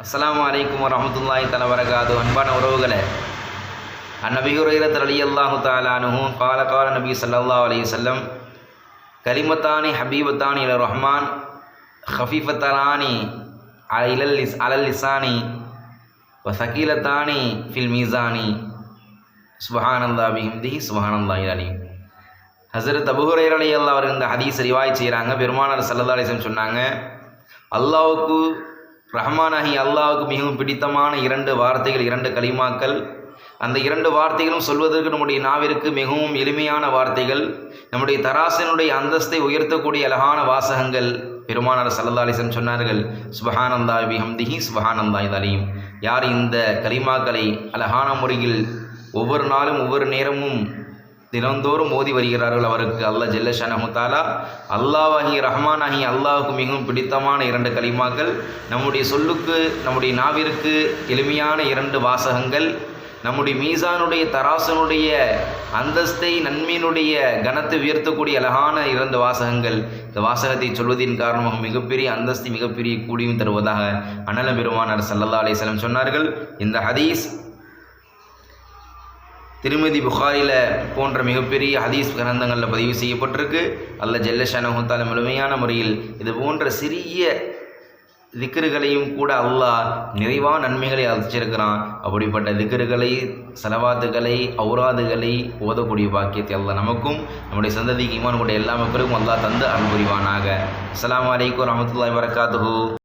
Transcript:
அஸ்லாம் வலைக்கம் வரமத்துல்லாஹி தல வரகாது அன்பான உறவுகளே அந்நபி ஹுரைரத் அலி அல்லாஹு தாலானுஹு கால கால நபி சல்லா அலி சொல்லம் கலிமத்தானி ஹபீபத்தானி இல ரஹ்மான் ஹஃபீஃபத்தலானி அலல் லிஸ் அலல் லிசானி வ சகீலத்தானி ஃபில் மீசானி சுபஹானந்தா பிஹம்திஹி சுபஹானந்தா அலீம். ஹசரத் அபுஹுரைர் அலி அல்லா அவர்கள் இந்த ஹதீஸ் ரிவாய் செய்கிறாங்க பெருமானார் சல்லல்லா அலிஸ்லம் சொன்னாங்க அல்லாவுக்கு ரஹ்மானாகி அல்லாவுக்கு மிகவும் பிடித்தமான இரண்டு வார்த்தைகள் இரண்டு கலிமாக்கள் அந்த இரண்டு வார்த்தைகளும் சொல்வதற்கு நம்முடைய நாவிற்கு மிகவும் எளிமையான வார்த்தைகள். நம்முடைய தராசனுடைய அந்தஸ்தை உயர்த்தக்கூடிய அழகான வாசகங்கள். பெருமானார் சல்லல்லா அலிஸ்லம் சொன்னார்கள் சுபஹானந்தா பிஹம்திஹி சுபஹானந்தா இதலீம் யார் இந்த கலிமாக்களை அழகான முறையில் ஒவ்வொரு நாளும் ஒவ்வொரு நேரமும் தினந்தோறும் மோதி வருகிறார்கள் அவருக்கு. அல்லாஹ் ஜெல்லஷானஹு அல்லாஹி ரஹ்மான் ரஹ்மானாகி அல்லாஹுக்கு மிகவும் பிடித்தமான இரண்டு கலிமாக்கள் நம்முடைய சொல்லுக்கு நம்முடைய நாவிற்கு எளிமையான இரண்டு வாசகங்கள். நம்முடைய மீசானுடைய தராசனுடைய அந்தஸ்தை நன்மையினுடைய கனத்தை உயர்த்தக்கூடிய அழகான இரண்டு வாசகங்கள். இந்த வாசகத்தை சொல்வதின் காரணமாக மிகப்பெரிய அந்தஸ்து மிகப்பெரிய கூடியும் தருவதாக அனல பெருமானார் சல்லல்லா அலிஸ்லம் சொன்னார்கள். இந்த ஹதீஸ் திருமதி புகாரில் போன்ற மிகப்பெரிய ஹதீஸ் கிரந்தங்களில் பதிவு செய்யப்பட்டிருக்கு. அல்ல ஜெல்லஷானஹூத்தால முழுமையான முறையில் இது போன்ற சிறிய திக்கர்களையும் கூட அல்லாஹ் நிறைவான நன்மைகளை அழைச்சிருக்கிறான் அப்படிப்பட்ட திக்கர்களை செலவாத்துகளை ஔராதுகளை ஓதக்கூடிய பாக்கியத்தை அல்லாஹ் நமக்கும் நம்முடைய சந்ததிக்கு இமான் கூட எல்லா மக்களுக்கும் அல்லாஹ் தந்து அன்புரிவானாக அஸ்லாம் வலைக்கம் அலைக்கும் வரமத்துல்லாஹி வரகாத்துஹூ